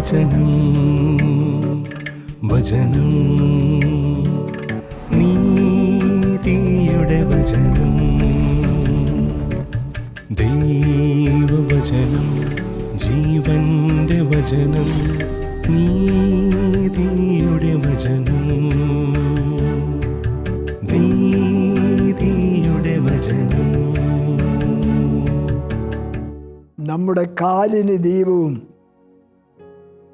വചനം വചനം നീതിയുടെ വചനം ദൈവവചനം ജീവന്റെ വചനം നീതിയുടെ വചനം. നീതിയുടെ വചനം. നമ്മുടെ കാലിന് ദീപവും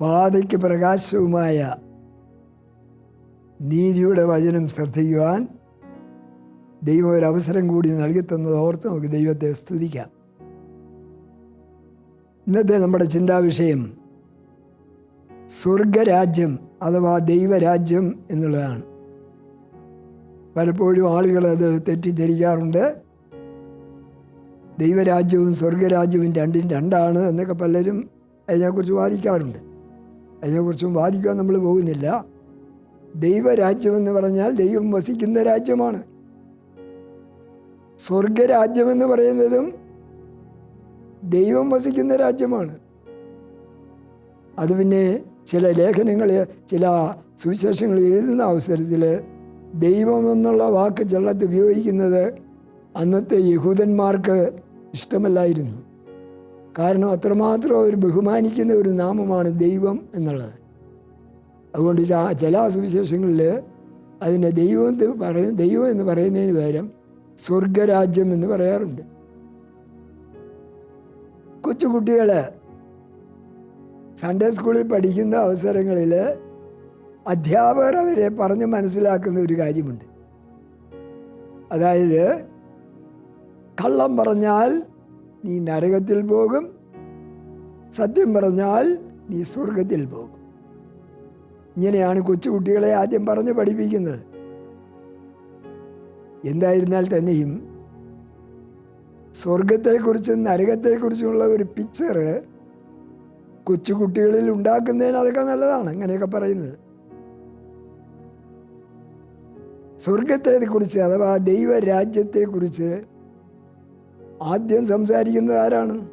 പാതയ്ക്ക് പ്രകാശവുമായ നീതിയുടെ വചനം ശ്രദ്ധിക്കുവാൻ ദൈവം ഒരു അവസരം കൂടി നൽകി തന്നത് ഓർത്ത് നമുക്ക് ദൈവത്തെ സ്തുതിക്കാം. ഇന്നത്തെ നമ്മുടെ ചിന്താവിഷയം സ്വർഗരാജ്യം അഥവാ ദൈവരാജ്യം എന്നുള്ളതാണ്. പലപ്പോഴും ആളുകൾ അത് തെറ്റിദ്ധരിക്കാറുണ്ട്. ദൈവരാജ്യവും സ്വർഗരാജ്യവും രണ്ടും രണ്ടാണ് എന്നൊക്കെ പലരും അതിനെക്കുറിച്ച് വാദിക്കാറുണ്ട്. അതിനെക്കുറിച്ചും വാദിക്കാൻ നമ്മൾ പോകുന്നില്ല. ദൈവരാജ്യം എന്ന് പറഞ്ഞാൽ ദൈവം വസിക്കുന്ന രാജ്യമാണ്. സ്വർഗരാജ്യം എന്ന് പറയുന്നതും ദൈവം വസിക്കുന്ന രാജ്യമാണ്. അത് പിന്നെ ചില ലേഖനങ്ങൾ ചില സുവിശേഷങ്ങൾ എഴുതുന്ന അവസരത്തിൽ ദൈവം എന്നുള്ള വാക്ക് ചെള്ളത്ത് ഉപയോഗിക്കുന്നത് അന്നത്തെ യഹൂദന്മാർക്ക് ഇഷ്ടമല്ലായിരുന്നു. കാരണം അത്രമാത്രം അവർ ബഹുമാനിക്കുന്ന ഒരു നാമമാണ് ദൈവം എന്നുള്ളത്. അതുകൊണ്ട് ചില സുവിശേഷങ്ങളിൽ അതിനെ ദൈവം എന്ന് പറയ ദൈവം എന്ന് പറയുന്നതിന് പകരം സ്വർഗരാജ്യം എന്ന് പറയാറുണ്ട്. കൊച്ചുകുട്ടികൾ സൺഡേ സ്കൂളിൽ പഠിക്കുന്ന അവസരങ്ങളിൽ അധ്യാപകർ അവരെ പറഞ്ഞ് മനസ്സിലാക്കുന്ന ഒരു കാര്യമുണ്ട്. അതായത് കള്ളം പറഞ്ഞാൽ നീ നരകത്തിൽ പോകും. സത്യം പറഞ്ഞാൽ നീ സ്വർഗത്തിൽ പോകും. ഇങ്ങനെയാണ് കൊച്ചുകുട്ടികളെ ആദ്യം പറഞ്ഞ് പഠിപ്പിക്കുന്നത്. എന്തായിരുന്നാൽ തന്നെയും സ്വർഗത്തെക്കുറിച്ചും നരകത്തെക്കുറിച്ചുമുള്ള ഒരു പിക്ചർ കൊച്ചുകുട്ടികളിൽ ഉണ്ടാക്കുന്നതിന് അതൊക്കെ നല്ലതാണ്. അങ്ങനെയൊക്കെ പറയുന്നത്. സ്വർഗത്തെക്കുറിച്ച് അഥവാ ദൈവരാജ്യത്തെക്കുറിച്ച് ആദ്യം സംസാരിക്കുന്നത് ആരാണ്?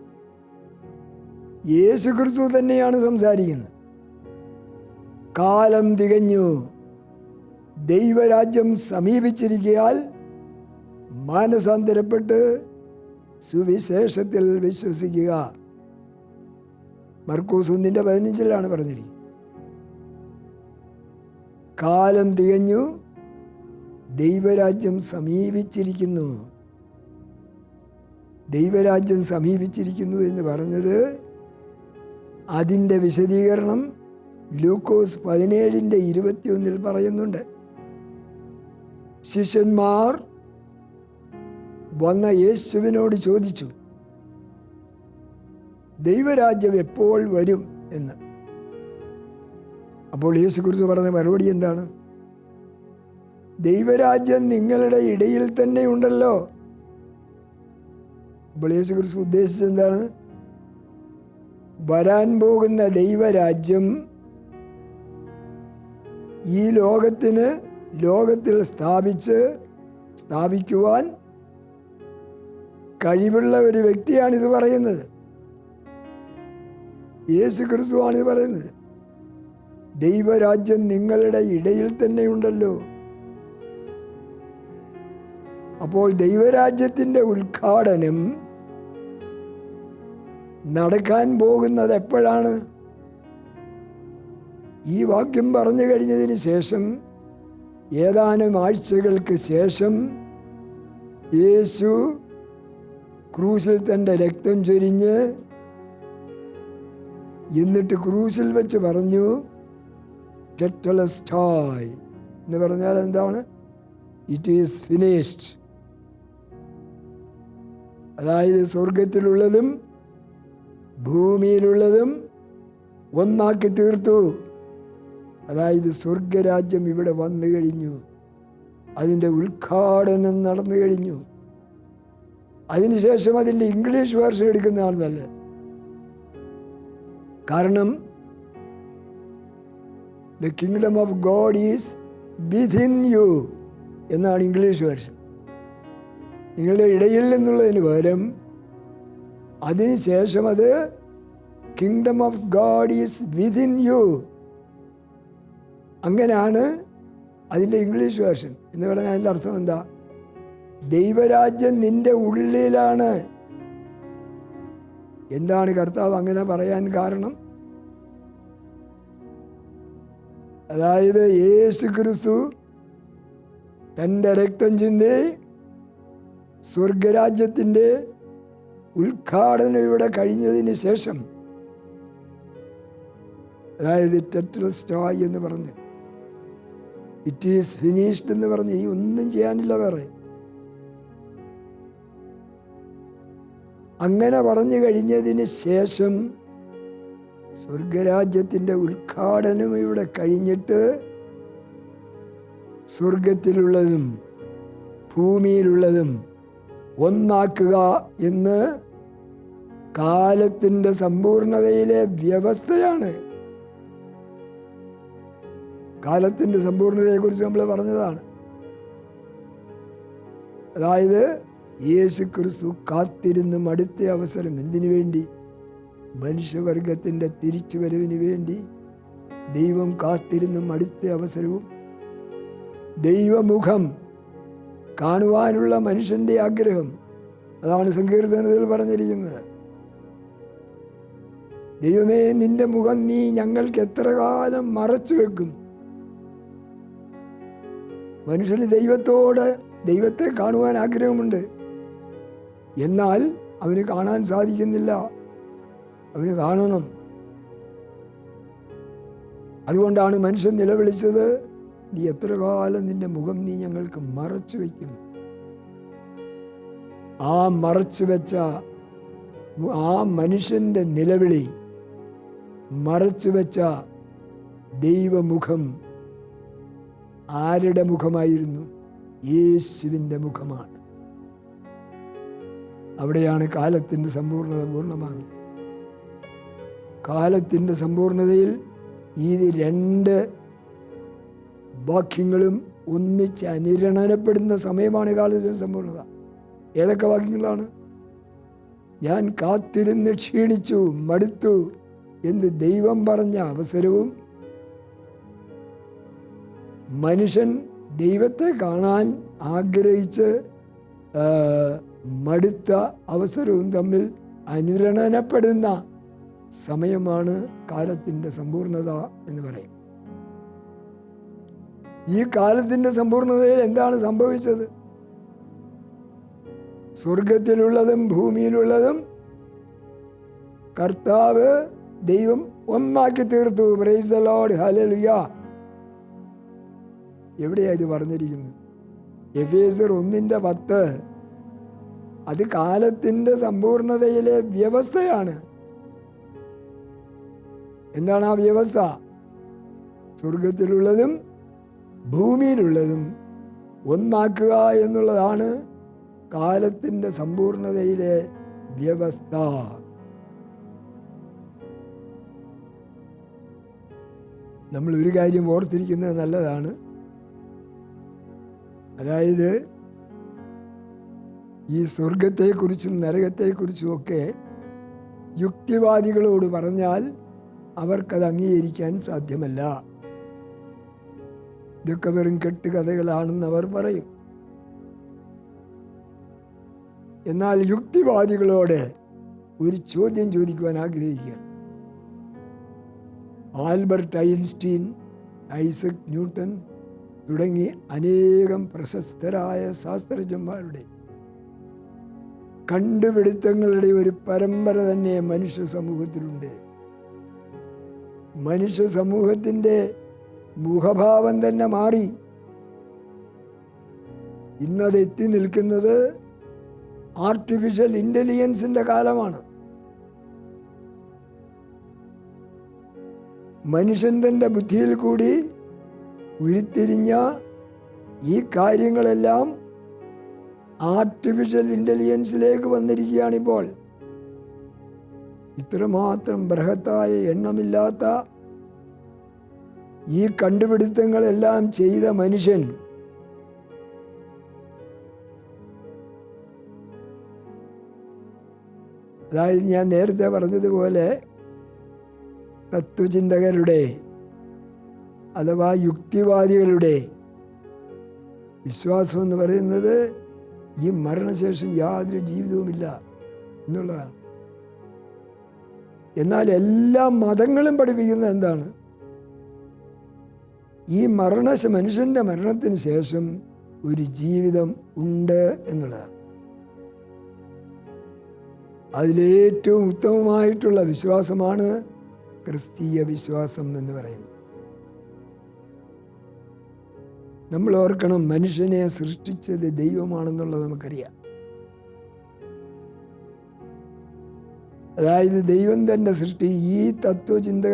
യേശു ക്രിസ്തു തന്നെയാണ് സംസാരിക്കുന്നത്. കാലം തികഞ്ഞു. ദൈവരാജ്യം സമീപിച്ചിരിക്കയാൽ മാനസാന്തരപ്പെട്ട് സുവിശേഷത്തിൽ വിശ്വസിക്കുക. മർക്കൂസ് ഒന്നിന്റെ പതിനഞ്ചിലാണ് പറഞ്ഞിരിക്കുന്നത്. കാലം തികഞ്ഞു. ദൈവരാജ്യം സമീപിച്ചിരിക്കുന്നു. ദൈവരാജ്യം സമീപിച്ചിരിക്കുന്നു എന്ന് പറഞ്ഞത് അതിന്റെ വിശദീകരണം ലൂക്കോസ് പതിനേഴിന്റെ ഇരുപത്തിയൊന്നിൽ പറയുന്നുണ്ട്. ശിഷ്യന്മാർ വന്ന യേശുവിനോട് ചോദിച്ചു ദൈവരാജ്യം എപ്പോൾ വരും എന്ന്? അപ്പോൾ യേശു കുറിച്ച് പറഞ്ഞ മറുപടി എന്താണ്? ദൈവരാജ്യം നിങ്ങളുടെ ഇടയിൽ തന്നെ ഉണ്ടല്ലോ. അപ്പോൾ യേശു കുറിച്ച് ഉദ്ദേശിച്ചത് എന്താണ് വരാൻ പോകുന്ന ദൈവരാജ്യം ഈ ലോകത്തിന് ലോകത്തിൽ സ്ഥാപിച്ച് സ്ഥാപിക്കുവാൻ കഴിവുള്ള ഒരു വ്യക്തിയാണിത് പറയുന്നത്. യേശു ക്രിസ്തുവാണിത് പറയുന്നത്. ദൈവരാജ്യം നിങ്ങളുടെ ഇടയിൽ തന്നെ ഉണ്ടല്ലോ അപ്പോൾ ദൈവരാജ്യത്തിന്റെ ഉദ്ഘാടനം നടക്കാൻ പോകുന്നത് എപ്പോഴാണ്? ഈ വാക്യം പറഞ്ഞു കഴിഞ്ഞതിന് ശേഷം ഏതാനും ആഴ്ചകൾക്ക് ശേഷം യേശു ക്രൂസിൽ തന്റെ രക്തം ചൊരിഞ്ഞ് എന്നിട്ട് ക്രൂസിൽ വെച്ച് പറഞ്ഞു ടെറ്റലസ്റ്റായ് എന്ന് പറഞ്ഞാൽ എന്താണ്? ഇറ്റ് ഈസ് ഫിനിഷ്ഡ് അതായത് സ്വർഗത്തിലുള്ളതും ഭൂമിയിലുള്ളതും ഒന്നാക്കി തീർത്തു. അതായത് സ്വർഗരാജ്യം ഇവിടെ വന്നു കഴിഞ്ഞു. അതിന്റെ ഉദ്ഘാടനം നടന്നു കഴിഞ്ഞു. അതിനുശേഷം അതിന്റെ ഇംഗ്ലീഷ് വേർഷൻ എടുക്കുന്നതാണ് നല്ലത് കാരണം the kingdom of God is within you എന്നാണ് ഇംഗ്ലീഷ് വേർഷൻ നിങ്ങളുടെ ഇടയിൽ നിന്നുള്ളതിന് പകരം അതിനുശേഷം അത് kingdom of God is within you അങ്ങനെയാണ് അതിന്റെ ഇംഗ്ലീഷ് വേർഷൻ എന്ന് പറഞ്ഞാൽ അതിന്റെ അർത്ഥം എന്താ? ദൈവരാജ്യം നിന്റെ ഉള്ളിലാണ്. എന്താണ് കർത്താവ് അങ്ങനെ പറയാൻ കാരണം? അതായത് യേശു ക്രിസ്തു തന്റെ രക്തം ചിന്തി സ്വർഗരാജ്യത്തിന്റെ ഉദ്ഘാടനം ഇവിടെ കഴിഞ്ഞതിന് ശേഷം അതായത് ടെറ്റൽ എന്ന് പറഞ്ഞ് ഇറ്റ് ഈസ് ഫിനിഷ്ഡ് എന്ന് പറഞ്ഞ് ഇനി ഒന്നും ചെയ്യാനില്ല വേറെ. അങ്ങനെ പറഞ്ഞു കഴിഞ്ഞതിന് ശേഷം സ്വർഗരാജ്യത്തിന്റെ ഉദ്ഘാടനം ഇവിടെ കഴിഞ്ഞിട്ട് സ്വർഗത്തിലുള്ളതും ഭൂമിയിലുള്ളതും ഒന്നാക്കുക എന്ന് കാലത്തിന്റെ സമ്പൂർണതയിലെ വ്യവസ്ഥയാണ്. കാലത്തിന്റെ സമ്പൂർണതയെക്കുറിച്ച് നമ്മൾ പറഞ്ഞതാണ്. അതായത് യേശു ക്രിസ്തു കാത്തിരുന്ന് മടുത്ത അവസരം എന്തിനു വേണ്ടി? മനുഷ്യവർഗത്തിന്റെ തിരിച്ചുവരവിന് വേണ്ടി ദൈവം കാത്തിരുന്ന് മടുത്ത അവസരവും ദൈവമുഖം കാണുവാനുള്ള മനുഷ്യന്റെ ആഗ്രഹം അതാണ് സങ്കീർത്തനത്തിൽ പറഞ്ഞിരിക്കുന്നത്. ദൈവമേ നിന്റെ മുഖം നീ ഞങ്ങൾക്ക് എത്ര കാലം മറച്ചു വെക്കും? മനുഷ്യന് ദൈവത്തോട് ദൈവത്തെ കാണുവാൻ ആഗ്രഹമുണ്ട്. എന്നാൽ അവന് കാണാൻ സാധിക്കുന്നില്ല. അവന് കാണണം. അതുകൊണ്ടാണ് മനുഷ്യൻ നിലവിളിച്ചത് നീ എത്ര കാലം നിന്റെ മുഖം നീ ഞങ്ങൾക്ക് മറച്ചു വയ്ക്കും ആ മറച്ചു വെച്ച ആ മനുഷ്യന്റെ നിലവിളി മറച്ചു വെച്ച ദൈവമുഖം ആരുടെ മുഖമായിരുന്നു? യേശുവിന്റെ മുഖമാണ്. അവിടെയാണ് കാലത്തിന്റെ സമ്പൂർണത പൂർണമാകുന്നത്. കാലത്തിന്റെ സമ്പൂർണതയിൽ ഈ രണ്ട് വാക്യങ്ങളും ഒന്നിച്ച് അനുരണനപ്പെടുന്ന സമയമാണ് കാലത്തിന്റെ സമ്പൂർണത. ഏതൊക്കെ വാക്യങ്ങളാണ്? ഞാൻ കാത്തിരുന്ന് ക്ഷീണിച്ചു മടുത്തു എന്ന് ദൈവം പറഞ്ഞ അവസരവും മനുഷ്യൻ ദൈവത്തെ കാണാൻ ആഗ്രഹിച്ച് മടുത്ത അവസരവും തമ്മിൽ അനുരണനപ്പെടുന്ന സമയമാണ് കാലത്തിന്റെ സമ്പൂർണത എന്ന് പറയും. ഈ കാലത്തിന്റെ സമ്പൂർണതയിൽ എന്താണ് സംഭവിച്ചത്? സ്വർഗത്തിലുള്ളതും ഭൂമിയിലുള്ളതും കർത്താവ് ദൈവം ഒന്നാക്കി തീർത്തു. പ്രൈസ് ദ ലോഡ് ഹലലുയ എവിടെയാ ഇത് പറഞ്ഞിരിക്കുന്നത്? എഫേസർ ഒന്നിന്റെ പത്ത്. അത് കാലത്തിന്റെ സമ്പൂർണതയിലെ വ്യവസ്ഥയാണ്. എന്താണ് ആ വ്യവസ്ഥ? സ്വർഗത്തിലുള്ളതും ഭൂമിയിലുള്ളതും ഒന്നാക്കുക എന്നുള്ളതാണ് കാലത്തിന്റെ സമ്പൂർണതയിലെ വ്യവസ്ഥ. നമ്മൾ ഒരു കാര്യം ഓർത്തിരിക്കുന്നത് നല്ലതാണ്. അതായത് ഈ സ്വർഗത്തെക്കുറിച്ചും നരകത്തെക്കുറിച്ചും ഒക്കെ യുക്തിവാദികളോട് പറഞ്ഞാൽ അവർക്കത് അംഗീകരിക്കാൻ സാധ്യമല്ല. ഇതൊക്കെ വെറും കെട്ടുകഥകളാണെന്ന് അവർ പറയും. എന്നാൽ യുക്തിവാദികളോട് ഒരു ചോദ്യം ചോദിക്കുവാൻ ആഗ്രഹിക്കുകയാണ്. ആൽബർട്ട് ഐൻസ്റ്റീൻ ഐസക് ന്യൂട്ടൺ തുടങ്ങി അനേകം പ്രശസ്തരായ ശാസ്ത്രജ്ഞന്മാരുടെ കണ്ടുപിടുത്തങ്ങളുടെ ഒരു പരമ്പര തന്നെ മനുഷ്യ സമൂഹത്തിലുണ്ട്. മനുഷ്യ സമൂഹത്തിന്റെ മുഖഭാവം തന്നെ മാറി. ഇന്നത് എത്തി നിൽക്കുന്നത് ആർട്ടിഫിഷ്യൽ ഇന്റലിജൻസിന്റെ കാലമാണ്. മനുഷ്യൻ തന്റെ ബുദ്ധിയിൽ കൂടി ഉരുത്തിരിഞ്ഞ ഈ കാര്യങ്ങളെല്ലാം ആർട്ടിഫിഷ്യൽ ഇന്റലിജൻസിലേക്ക് വന്നിരിക്കുകയാണിപ്പോൾ. ഇത്രമാത്രം ബൃഹത്തായ എണ്ണമില്ലാത്ത ഈ കണ്ടുപിടുത്തങ്ങളെല്ലാം ചെയ്ത മനുഷ്യൻ അതായത് ഞാൻ നേരത്തെ പറഞ്ഞതുപോലെ തത്വചിന്തകരുടെ അഥവാ യുക്തിവാദികളുടെ വിശ്വാസം എന്ന് പറയുന്നത് ഈ മരണശേഷം യാതൊരു ജീവിതവുമില്ല എന്നുള്ളതാണ്. എന്നാൽ എല്ലാ മതങ്ങളും പഠിപ്പിക്കുന്നത് എന്താണ്? ഈ മരണശ മനുഷ്യന്റെ മരണത്തിന് ശേഷം ഒരു ജീവിതം ഉണ്ട് എന്നുള്ളതാണ്. അതിലേറ്റവും ഉത്തമമായിട്ടുള്ള വിശ്വാസമാണ് ക്രിസ്തീയ വിശ്വാസം എന്ന് പറയുന്നു. നമ്മൾ ഓർക്കണം മനുഷ്യനെ സൃഷ്ടിച്ചത് ദൈവമാണെന്നുള്ളത് നമുക്കറിയാം. അതായത് ദൈവം തന്റെ സൃഷ്ടി ഈ തത്വചിന്ത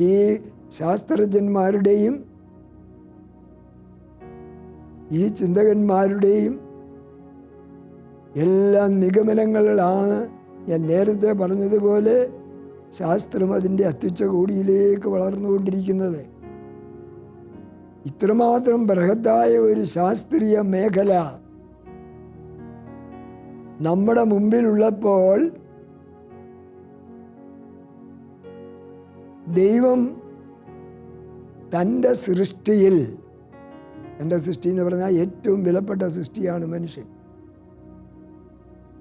ഈ ശാസ്ത്രജ്ഞന്മാരുടെയും ഈ ചിന്തകന്മാരുടെയും എല്ലാ നിഗമനങ്ങളിലാണ് ഞാൻ നേരത്തെ പറഞ്ഞതുപോലെ ശാസ്ത്രം അതിന്റെ അത്യുച്ച കോടിയിലേക്ക് വളർന്നുകൊണ്ടിരിക്കുന്നത്. ഇത്രമാത്രം ബൃഹത്തായ ഒരു ശാസ്ത്രീയ മേഖല നമ്മുടെ മുമ്പിലുള്ളപ്പോൾ ദൈവം തന്റെ സൃഷ്ടിയിൽ എന്റെ സൃഷ്ടി എന്ന് പറഞ്ഞാൽ ഏറ്റവും വിലപ്പെട്ട സൃഷ്ടിയാണ് മനുഷ്യൻ.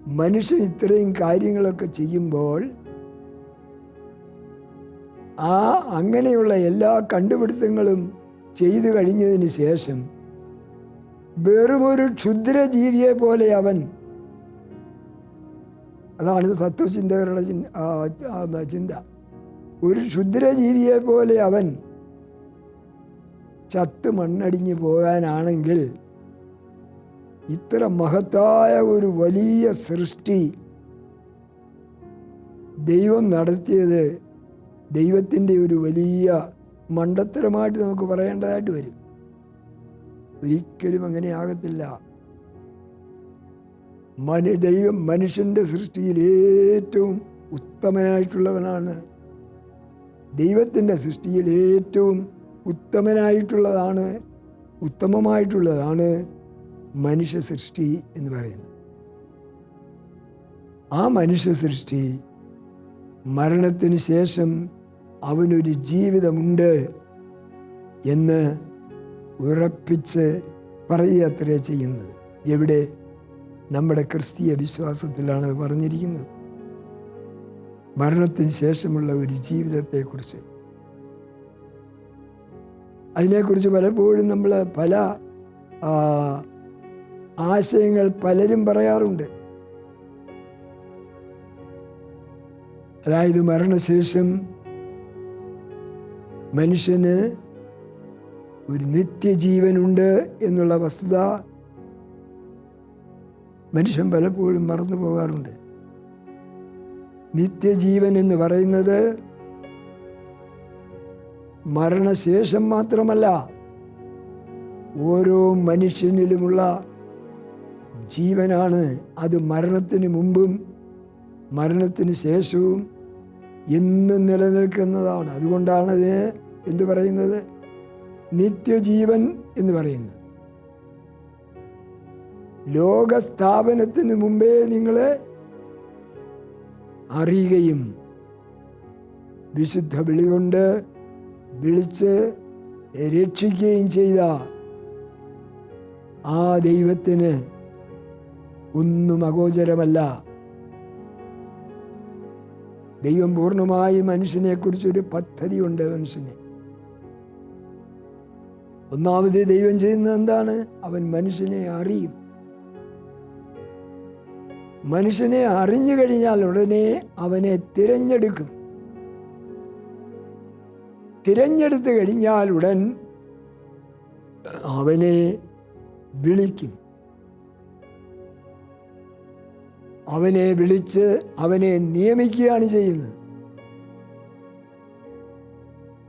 മനുഷ്യൻ ഇത്രയും കാര്യങ്ങളൊക്കെ ചെയ്യുമ്പോൾ ആ അങ്ങനെയുള്ള എല്ലാ കണ്ടുപിടുത്തങ്ങളും ചെയ്തു കഴിഞ്ഞതിന് ശേഷം വെറുമൊരു ക്ഷുദ്രജീവിയെ പോലെ അവൻ അതാണ് തത്വചിന്തകരുടെ ചിന്ത ഒരു ക്ഷുദ്രജീവിയെ പോലെ അവൻ ചത്ത് മണ്ണടിഞ്ഞു പോകാനാണെങ്കിൽ ഇത്ര മഹത്തായ ഒരു വലിയ സൃഷ്ടി ദൈവം നടത്തിയത് ദൈവത്തിന്റെ ഒരു വലിയ മണ്ടത്തരമായിട്ട് നമുക്ക് പറയേണ്ടതായിട്ട് വരും. ഒരിക്കലും അങ്ങനെ ആകത്തില്ല. മനു ദൈവം മനുഷ്യന്റെ സൃഷ്ടിയിൽ ഏറ്റവും ഉത്തമനായിട്ടുള്ളവനാണ്. ദൈവത്തിന്റെ സൃഷ്ടിയിൽ ഏറ്റവും ഉത്തമനായിട്ടുള്ളതാണ് ഉത്തമമായിട്ടുള്ളതാണ് മനുഷ്യ സൃഷ്ടി എന്ന് പറയുന്നത്. ആ മനുഷ്യ സൃഷ്ടി മരണത്തിന് ശേഷം അവനൊരു ജീവിതമുണ്ട് എന്ന് ഉറപ്പിച്ച് പറയുക അത്രേ ചെയ്യുന്നത്. എവിടെ? നമ്മുടെ ക്രിസ്തീയ വിശ്വാസത്തിലാണ് പറഞ്ഞിരിക്കുന്നത്. മരണത്തിന് ശേഷമുള്ള ഒരു ജീവിതത്തെക്കുറിച്ച്. അതിനെക്കുറിച്ച് പലപ്പോഴും നമ്മൾ പല ആശയങ്ങൾ പലരും പറയാറുണ്ട്. അതായത് മരണശേഷം മനുഷ്യന് ഒരു നിത്യജീവനുണ്ട് എന്നുള്ള വസ്തുത മനുഷ്യൻ പലപ്പോഴും മറന്നു പോകാറുണ്ട്. നിത്യജീവൻ എന്ന് പറയുന്നത് മരണശേഷം മാത്രമല്ല ഓരോ മനുഷ്യനിലുമുള്ള ജീവനാണ്. അത് മരണത്തിന് മുമ്പും മരണത്തിന് ശേഷവും എന്നും നിലനിൽക്കുന്നതാണ്. അതുകൊണ്ടാണ് അതിന് എന്തു പറയുന്നത്? നിത്യജീവൻ എന്ന് പറയുന്നത്. ലോകസ്ഥാപനത്തിന് മുമ്പേ നിങ്ങളെ അറിയുകയും വിശുദ്ധ വിളി കൊണ്ട് വിളിച്ച് രക്ഷിക്കുകയും ചെയ്ത ആ ദൈവത്തിന് ഒന്നും അഗോചരമല്ല. ദൈവം പൂർണമായി മനുഷ്യനെക്കുറിച്ചൊരു പദ്ധതിയുണ്ട് മനുഷ്യന്. ഒന്നാമത് ദൈവം ചെയ്യുന്നത് എന്താണ്? അവൻ മനുഷ്യനെ അറിയും. മനുഷ്യനെ അറിഞ്ഞു കഴിഞ്ഞാൽ ഉടനെ അവനെ തിരഞ്ഞെടുക്കും. തിരഞ്ഞെടുത്തു കഴിഞ്ഞാൽ ഉടൻ അവനെ വിളിക്കും. അവനെ വിളിച്ച് അവനെ നിയമിക്കുകയാണ് ചെയ്യുന്നത്.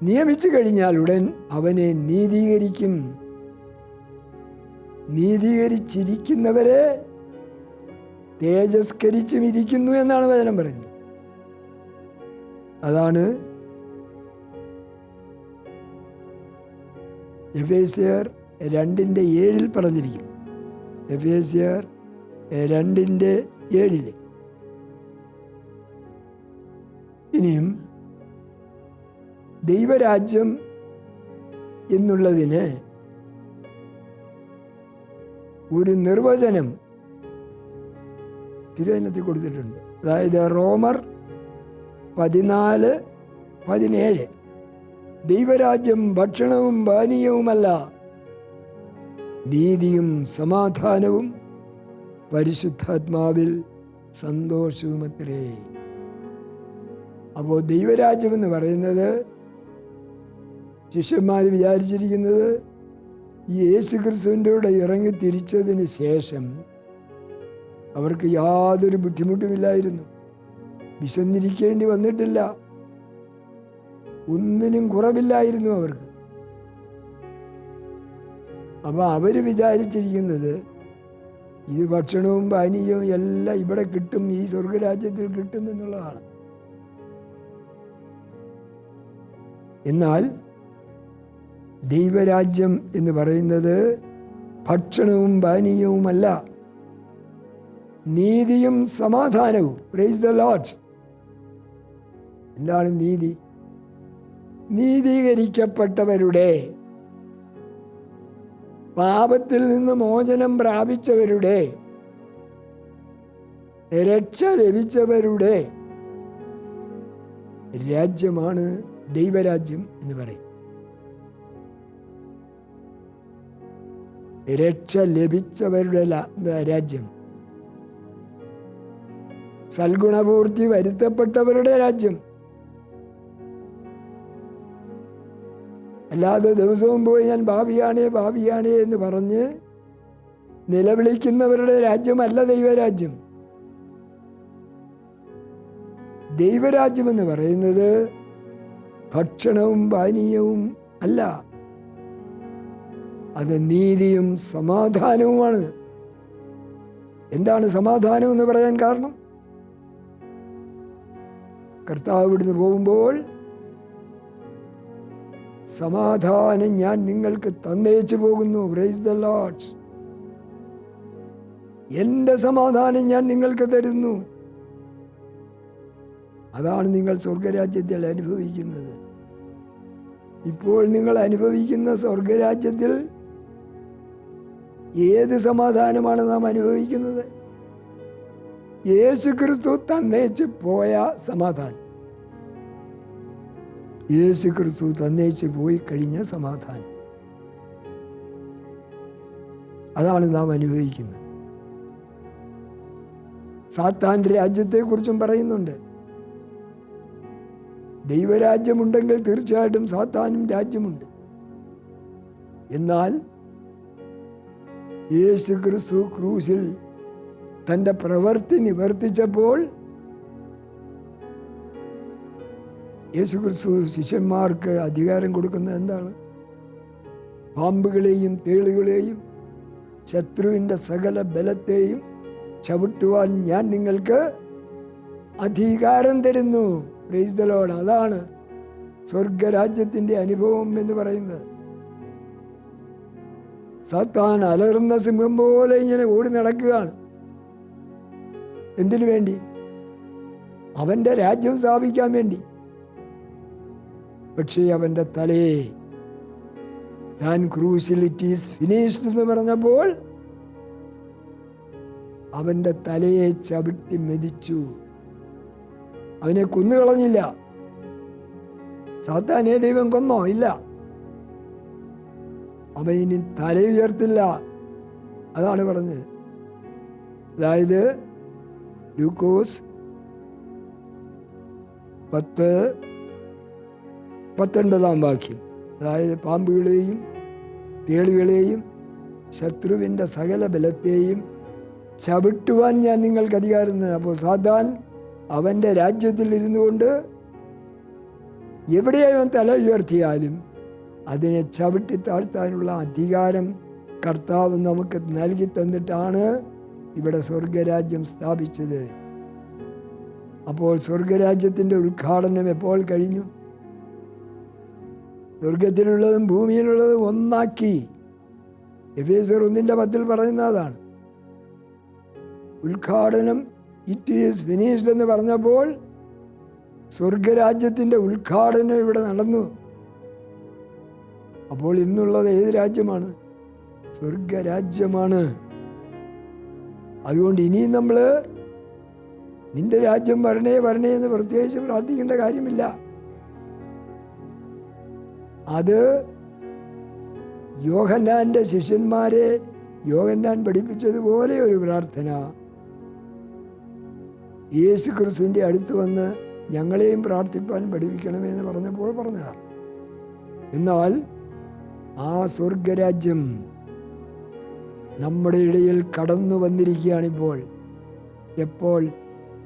നിയമിച്ചു കഴിഞ്ഞാൽ ഉടൻ അവനെ നീതീകരിക്കും. നീതീകരിച്ചിരിക്കുന്നവരെ തേജസ്കരിച്ചും ഇരിക്കുന്നു എന്നാണ് വചനം പറയുന്നത്. അതാണ് എഫേസിയർ രണ്ടിന്റെ ഏഴിൽ പറഞ്ഞിരിക്കുന്നു. എഫേസിയർ രണ്ടിന്റെ ഏഴിൽ ഇനിയും ദൈവരാജ്യം എന്നുള്ളതിന് ഒരു നിർവചനം തിരുവനത്തിൽ കൊടുത്തിട്ടുണ്ട്. അതായത് റോമർ പതിനാല് പതിനേഴ്. ദൈവരാജ്യം ഭക്ഷണവും പാനീയവുമല്ല നീതിയും സമാധാനവും പരിശുദ്ധാത്മാവിൽ സന്തോഷവുമത്രേ. അപ്പോൾ ദൈവരാജ്യം എന്ന് പറയുന്നത് ശിഷ്യന്മാർ വിചാരിച്ചിരിക്കുന്നത് ഈ യേശു ക്രിസ്തുവിന്റെ കൂടെ ഇറങ്ങി തിരിച്ചതിന് ശേഷം അവർക്ക് യാതൊരു ബുദ്ധിമുട്ടുമില്ലായിരുന്നു. വിശന്നിരിക്കേണ്ടി വന്നിട്ടില്ല. ഒന്നിനും കുറവില്ലായിരുന്നു അവർക്ക്. അപ്പോൾ അവർ വിചാരിച്ചിരിക്കുന്നത് ഇത് ഭക്ഷണവും പാനീയവും എല്ലാം ഇവിടെ കിട്ടും ഈ സ്വർഗരാജ്യത്തിൽ കിട്ടും എന്നുള്ളതാണ്. എന്നാൽ ദൈവരാജ്യം എന്ന് പറയുന്നത് ഭക്ഷണവും പാനീയവുമല്ല നീതിയും സമാധാനവും. പ്രൈസ് ദ ലോഡ് എന്താണ് നീതി? നീതീകരിക്കപ്പെട്ടവരുടെ പാപത്തിൽ നിന്ന് മോചനം പ്രാപിച്ചവരുടെ രക്ഷ ലഭിച്ചവരുടെ രാജ്യമാണ് ദൈവരാജ്യം എന്ന് പറയും. രക്ഷ ലഭിച്ചവരുടെ രാജ്യം. സൽഗുണപൂർത്തി വരുത്തപ്പെട്ടവരുടെ രാജ്യം. അല്ലാതെ ദിവസവും പോയി ഞാൻ ഭാവിയാണേ ഭാവിയാണേ എന്ന് പറഞ്ഞ് നിലവിളിക്കുന്നവരുടെ രാജ്യമല്ല ദൈവരാജ്യം. ദൈവരാജ്യമെന്ന് പറയുന്നത് ഭക്ഷണവും പാനീയവും അല്ല. അത് നീതിയും സമാധാനവുമാണ്. എന്താണ് സമാധാനം എന്ന് പറയാൻ കാരണം? കർത്താവ് ഇവിടുന്ന് പോകുമ്പോൾ സമാധാനം ഞാൻ നിങ്ങൾക്ക് തന്നേച്ചു പോകുന്നു. പ്രൈസ് ദ ലോഡ് എന്റെ സമാധാനം ഞാൻ നിങ്ങൾക്ക് തരുന്നു. അതാണ് നിങ്ങൾ സ്വർഗരാജ്യത്തിൽ അനുഭവിക്കുന്നത്. ഇപ്പോൾ നിങ്ങൾ അനുഭവിക്കുന്ന സ്വർഗരാജ്യത്തിൽ ഏത് സമാധാനമാണ് നാം അനുഭവിക്കുന്നത്? യേശു ക്രിസ്തു തന്നേച്ച് പോയ സമാധാനം. യേശു ക്രിസ്തു തന്നേച്ച് പോയി കഴിഞ്ഞ സമാധാനം. അതാണ് നാം അനുഭവിക്കുന്നത്. സാത്താന്റെ രാജ്യത്തെക്കുറിച്ചും പറയുന്നുണ്ട്. ദൈവരാജ്യമുണ്ടെങ്കിൽ തീർച്ചയായിട്ടും സാത്താനും രാജ്യമുണ്ട്. എന്നാൽ യേശു ക്രിസ്തു ക്രൂശിൽ തന്റെ പ്രവൃത്തി നിവർത്തിച്ചപ്പോൾ യേശു ക്രിസ്തു ശിഷ്യന്മാർക്ക് അധികാരം കൊടുക്കുന്നത് എന്താണ്? പാമ്പുകളെയും തേളുകളെയും ശത്രുവിന്റെ സകല ബലത്തെയും ചവിട്ടുവാൻ ഞാൻ നിങ്ങൾക്ക് അധികാരം തരുന്നു. പ്രൈസ് ദ ലോർഡ് അതാണ് സ്വർഗരാജ്യത്തിന്റെ അനുഭവം എന്ന് പറയുന്നത്. സത്താൻ അലറുന്ന സിംഹം പോലെ ഇങ്ങനെ ഓടി നടക്കുകയാണ്. എന്തിനു വേണ്ടി? അവന്റെ രാജ്യം സ്ഥാപിക്കാൻ വേണ്ടി. പക്ഷേ അവന്റെ തലയെ താൻ ക്രൂസിൽ ഇറ്റ് ഈസ് ഫിനിഷ്ഡ് എന്ന് പറഞ്ഞപ്പോൾ അവന്റെ തലയെ ചവിട്ടി മെതിച്ചു. അവനെ കൊന്നുകളഞ്ഞില്ല സാത്താനെ ദൈവം കൊന്നോ? ഇല്ല. അവൻ ഇനി തല ഉയർത്തില്ല. അതാണ് പറഞ്ഞത്. അതായത് ഗ്ലൂക്കോസ് പത്ത് പത്തൊൻപതാം വാക്യം. അതായത് പാമ്പുകളെയും തേളുകളെയും ശത്രുവിന്റെ സകല ബലത്തെയും ചവിട്ടുവാൻ ഞാൻ നിങ്ങൾക്ക് അധികാരം തന്നെ അപ്പോൾ സാധാൻ അവന്റെ രാജ്യത്തിൽ ഇരുന്നു കൊണ്ട് എവിടെയായി അവൻ തല ഉയർത്തിയാലും അതിനെ ചവിട്ടി താഴ്ത്താനുള്ള അധികാരം കർത്താവ് നമുക്ക് നൽകി തന്നിട്ടാണ് ഇവിടെ സ്വർഗരാജ്യം സ്ഥാപിച്ചത്. അപ്പോൾ സ്വർഗരാജ്യത്തിന്റെ ഉദ്ഘാടനം എപ്പോൾ കഴിഞ്ഞു? സ്വർഗത്തിലുള്ളതും ഭൂമിയിലുള്ളതും ഒന്നാക്കി. എഫേസർ ഒന്നിന്റെ പത്തിൽ പറയുന്ന അതാണ്. ഉദ്ഘാടനം ഇറ്റ് ഈസ് ഫിനിഷ്ഡ് എന്ന് പറഞ്ഞപ്പോൾ സ്വർഗരാജ്യത്തിന്റെ ഉദ്ഘാടനം ഇവിടെ നടന്നു. അപ്പോൾ ഇന്നുള്ളത് ഏത് രാജ്യമാണ്? സ്വർഗരാജ്യമാണ് അതുകൊണ്ട് ഇനിയും നമ്മൾ നിന്റെ രാജ്യം വരണേ വരണേ എന്ന് പ്രത്യേകിച്ച് പ്രാർത്ഥിക്കേണ്ട കാര്യമില്ല. അത് യോഹന്നാന്റെ ശിഷ്യന്മാരെ യോഹന്നാൻ പഠിപ്പിച്ചതുപോലെ ഒരു പ്രാർത്ഥന. യേശു ക്രിസ്തുവിന്റെ അടുത്ത് വന്ന് ഞങ്ങളെയും പ്രാർത്ഥിപ്പാൻ പഠിപ്പിക്കണമെന്ന് പറഞ്ഞപ്പോൾ പറഞ്ഞതാണ്. എന്നാൽ ആ സ്വർഗരാജ്യം നമ്മുടെ ഇടയിൽ കടന്നു വന്നിരിക്കുകയാണിപ്പോൾ. എപ്പോൾ?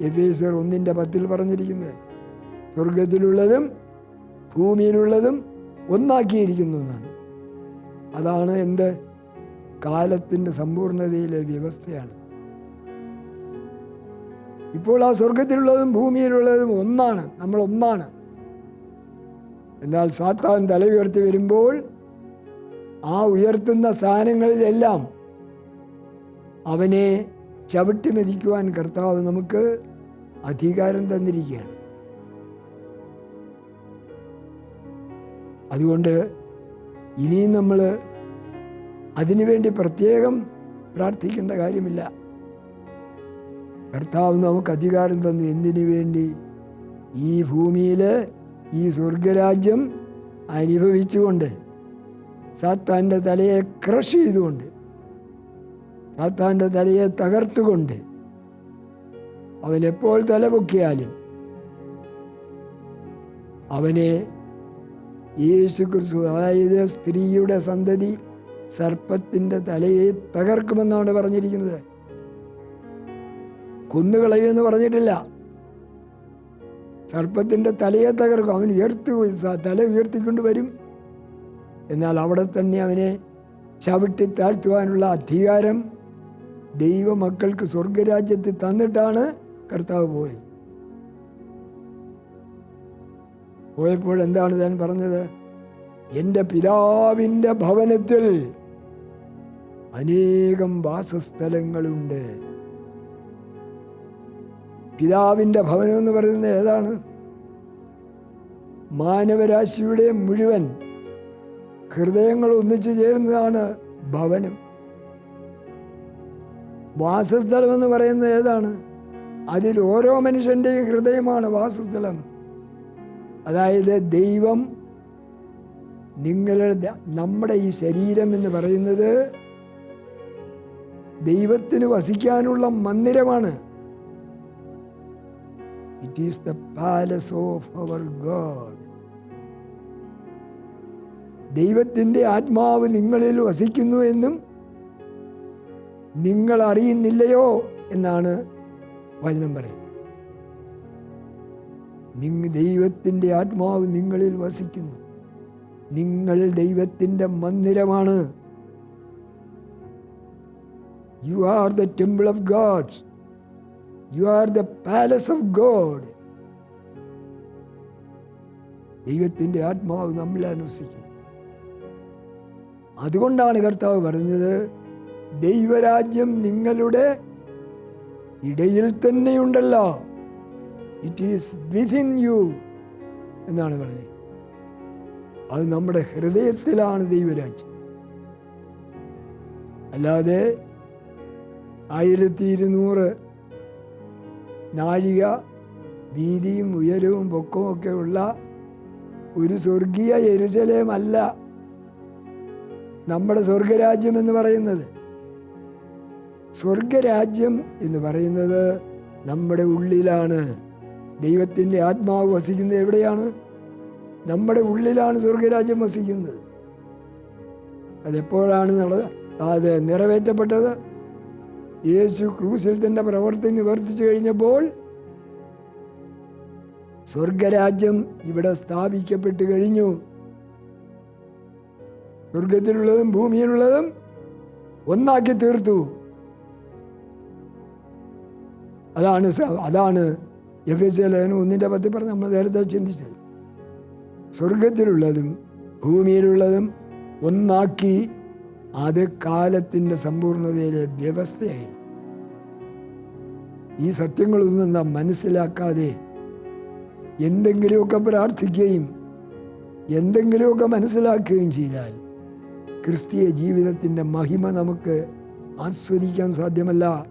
എഫേസർ ഒന്നിന്റെ പത്തിൽ പറഞ്ഞിരിക്കുന്നത്. സ്വർഗത്തിലുള്ളതും ഭൂമിയിലുള്ളതും ഒന്നാക്കിയിരിക്കുന്നു എന്നാണ്. അതാണ് എന്റെ കാലത്തിന്റെ സമ്പൂർണതയിലെ വ്യവസ്ഥയാണ്. ഇപ്പോൾ ആ സ്വർഗത്തിലുള്ളതും ഭൂമിയിലുള്ളതും ഒന്നാണ് നമ്മൾ ഒന്നാണ്. എന്നാൽ സാത്താൻ തല ഉയർത്തി വരുമ്പോൾ ആ ഉയർത്തുന്ന സ്ഥാനങ്ങളിലെല്ലാം അവനെ ചവിട്ടി മെതിക്കുവാൻ കർത്താവ് നമുക്ക് അധികാരം തന്നിരിക്കുകയാണ്. അതുകൊണ്ട് ഇനിയും നമ്മൾ അതിനുവേണ്ടി പ്രത്യേകം പ്രാർത്ഥിക്കേണ്ട കാര്യമില്ല. കർത്താവ് നമുക്ക് അധികാരം തന്നു. എന്തിനു വേണ്ടി? ഈ ഭൂമിയിൽ ഈ സ്വർഗരാജ്യം അനുഭവിച്ചുകൊണ്ട് സാത്താന്റെ തലയെ ക്രഷ് ചെയ്തുകൊണ്ട് സാത്താന്റെ തലയെ തകർത്തുകൊണ്ട് അവനെപ്പോൾ തല തലപൊക്കിയാലും അവനെ യേശു ക്രിസ്തു അതായത് സ്ത്രീയുടെ സന്തതി സർപ്പത്തിന്റെ തലയെ തകർക്കുമെന്നാണ് പറഞ്ഞിരിക്കുന്നത്. കുന്നുകളയെന്ന് പറഞ്ഞിട്ടില്ല. സർപ്പത്തിന്റെ തലയെ തകർക്കും അവൻ ഉയർത്തു തല ഉയർത്തിക്കൊണ്ട് വരും. എന്നാൽ അവിടെ തന്നെ അവനെ ചവിട്ടി താഴ്ത്തുവാനുള്ള അധികാരം ദൈവമക്കൾക്ക് സ്വർഗരാജ്യത്തിൽ തന്നിട്ടാണ് കർത്താവ് പോയത്. പോയപ്പോൾ എന്താണ് താൻ പറഞ്ഞത്? എന്റെ പിതാവിന്റെ ഭവനത്തിൽ അനേകം വാസസ്ഥലങ്ങളുണ്ട്. പിതാവിന്റെ ഭവനം എന്ന് പറയുന്നത് ഏതാണ്? മാനവരാശിയുടെ മുഴുവൻ ഹൃദയങ്ങൾ ഒന്നിച്ചു ചേരുന്നതാണ് ഭവനം. വാസസ്ഥലം എന്ന് പറയുന്നത് ഏതാണ്? അതിൽ ഓരോ മനുഷ്യന്റെയും ഹൃദയമാണ് വാസസ്ഥലം. അതായത് ദൈവം നിങ്ങളുടെ നമ്മുടെ ഈ ശരീരം എന്ന് പറയുന്നത് ദൈവത്തിന് വസിക്കാനുള്ള മന്ദിരമാണ്. It is the palace of our God ദൈവത്തിന്റെ ആത്മാവ് നിങ്ങളിൽ വസിക്കുന്നു എന്നും നിങ്ങൾ അറിയുന്നില്ലയോ എന്നാണ് വചനം പറയുന്നത്. നിങ്ങ ദൈവത്തിന്റെ ആത്മാവ് നിങ്ങളിൽ വസിക്കുന്നു. നിങ്ങൾ ദൈവത്തിന്റെ മന്ദിരമാണ്. You are the temple of God you are the palace of God ദൈവത്തിന്റെ ആത്മാവ് നമ്മളെ അനുസരിക്കുന്നു. അതുകൊണ്ടാണ് കർത്താവ് പറഞ്ഞത് ദൈവരാജ്യം നിങ്ങളുടെ ഇടയിൽ തന്നെയുണ്ടല്ലോ. ഇറ്റ് ഈസ് വിതിൻ യു എന്നാണ് പറഞ്ഞത്. അത് നമ്മുടെ ഹൃദയത്തിലാണ് ദൈവരാജ്യം. അല്ലാതെ ആയിരത്തി ഇരുന്നൂറ് നാഴിക വീതിയും ഉയരവും പൊക്കവും ഉള്ള ഒരു സ്വർഗീയ എരുസലേമല്ല നമ്മുടെ സ്വർഗരാജ്യം എന്ന് പറയുന്നത്. സ്വർഗരാജ്യം എന്ന് പറയുന്നത് നമ്മുടെ ഉള്ളിലാണ്. ദൈവത്തിന്റെ ആത്മാവ് വസിക്കുന്നത് എവിടെയാണ്? നമ്മുടെ ഉള്ളിലാണ് സ്വർഗരാജ്യം വസിക്കുന്നത്. അതെപ്പോഴാണ് അത് നിറവേറ്റപ്പെട്ടത്? യേശു ക്രൂസിൽ തന്റെ പ്രവർത്തി നിവർത്തിച്ചു കഴിഞ്ഞപ്പോൾ സ്വർഗരാജ്യം ഇവിടെ സ്ഥാപിക്കപ്പെട്ട് കഴിഞ്ഞു. സ്വർഗത്തിലുള്ളതും ഭൂമിയിലുള്ളതും ഒന്നാക്കി തീർത്തു. അതാണ് അതാണ് എഫ് എസ് ലേഖനം ഒന്നിന്റെ പത്തി പറഞ്ഞ് നമ്മൾ നേരത്തെ ചിന്തിച്ചത്. സ്വർഗത്തിലുള്ളതും ഭൂമിയിലുള്ളതും ഒന്നാക്കി അത് കാലത്തിന്റെ സമ്പൂർണതയിലെ വ്യവസ്ഥയായിരുന്നു. ഈ സത്യങ്ങളൊന്നും നാം മനസ്സിലാക്കാതെ എന്തെങ്കിലുമൊക്കെ പ്രാർത്ഥിക്കുകയും എന്തെങ്കിലുമൊക്കെ മനസ്സിലാക്കുകയും ചെയ്താൽ ക്രിസ്തീയ ജീവിതത്തിന്റെ മഹിമ നമുക്ക് ആസ്വദിക്കാൻ സാധ്യമല്ല.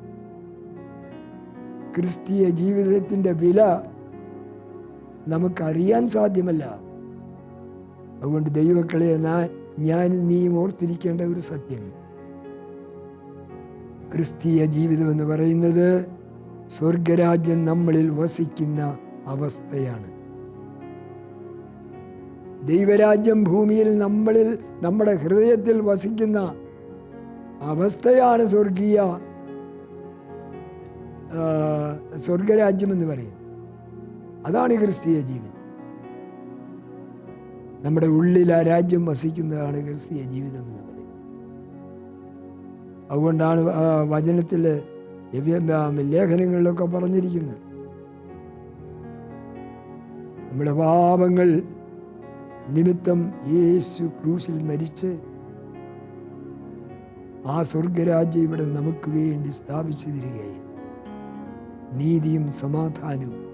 ക്രിസ്തീയ ജീവിതത്തിന്റെ വില നമുക്കറിയാൻ സാധ്യമല്ല. അതുകൊണ്ട് ദൈവക്കളെ ഞാൻ നീ ഓർത്തിരിക്കേണ്ട ഒരു സത്യം. ക്രിസ്തീയ ജീവിതം എന്ന് പറയുന്നത് സ്വർഗരാജ്യം നമ്മളിൽ വസിക്കുന്ന അവസ്ഥയാണ്. ദൈവരാജ്യം ഭൂമിയിൽ നമ്മളിൽ നമ്മുടെ ഹൃദയത്തിൽ വസിക്കുന്ന അവസ്ഥയാണ് സ്വർഗീയ ആ, സ്വർഗരാജ്യം എന്ന് പറയുന്നത് അതാണ് ക്രിസ്തീയ ജീവിതം. നമ്മുടെ ഉള്ളിൽ ആ രാജ്യം വസിക്കുന്നതാണ് ക്രിസ്തീയ ജീവിതം എന്ന് പറയുന്നത്. അതുകൊണ്ടാണ് വചനത്തിൽ ലേഖനങ്ങളിലൊക്കെ പറഞ്ഞിരിക്കുന്നത്. നമ്മുടെ പാപങ്ങൾ നിമിത്തം യേശു ക്രൂശിൽ മരിച്ച് ആ സ്വർഗരാജ്യം ഇവിടെ നമുക്ക് വേണ്ടി സ്ഥാപിച്ചു തരികയായി നീതിയും സമാധാനവും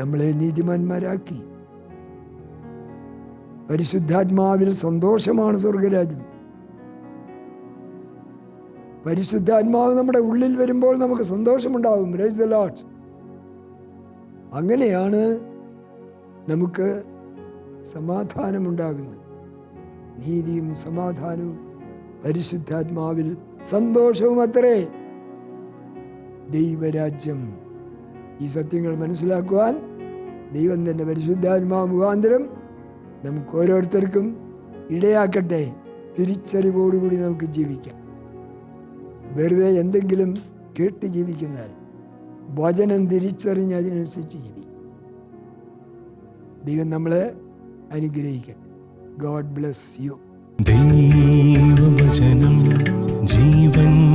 നമ്മളെ നീതിമാന്മാരാക്കി. പരിശുദ്ധാത്മാവിൽ സന്തോഷമാണ് സ്വർഗരാജ്യം. പരിശുദ്ധാത്മാവ് നമ്മുടെ ഉള്ളിൽ വരുമ്പോൾ നമുക്ക് സന്തോഷമുണ്ടാകും റേസ് ദ ലോട്ട് അങ്ങനെയാണ് നമുക്ക് സമാധാനമുണ്ടാകുന്നത്. നീതിയും സമാധാനവും പരിശുദ്ധാത്മാവിൽ സന്തോഷവും അത്രേ. ദൈവരാജ്യം ഈ സത്യങ്ങൾ മനസ്സിലാക്കുവാൻ ദൈവം തന്നെ പരിശുദ്ധാത്മാവ് മുഖാന്തരം നമുക്ക് ഓരോരുത്തർക്കും ഇടയാക്കട്ടെ. തിരിച്ചറിവോടുകൂടി നമുക്ക് ജീവിക്കാം. വെറുതെ എന്തെങ്കിലും കേട്ട് ജീവിക്കുന്നാൽ വചനം തിരിച്ചറിഞ്ഞ് അതിനനുസരിച്ച് ജീവിക്കും. ദൈവം നമ്മളെ അനുഗ്രഹിക്കട്ടെ. God bless you. ദൈവവചനം ജീവൻ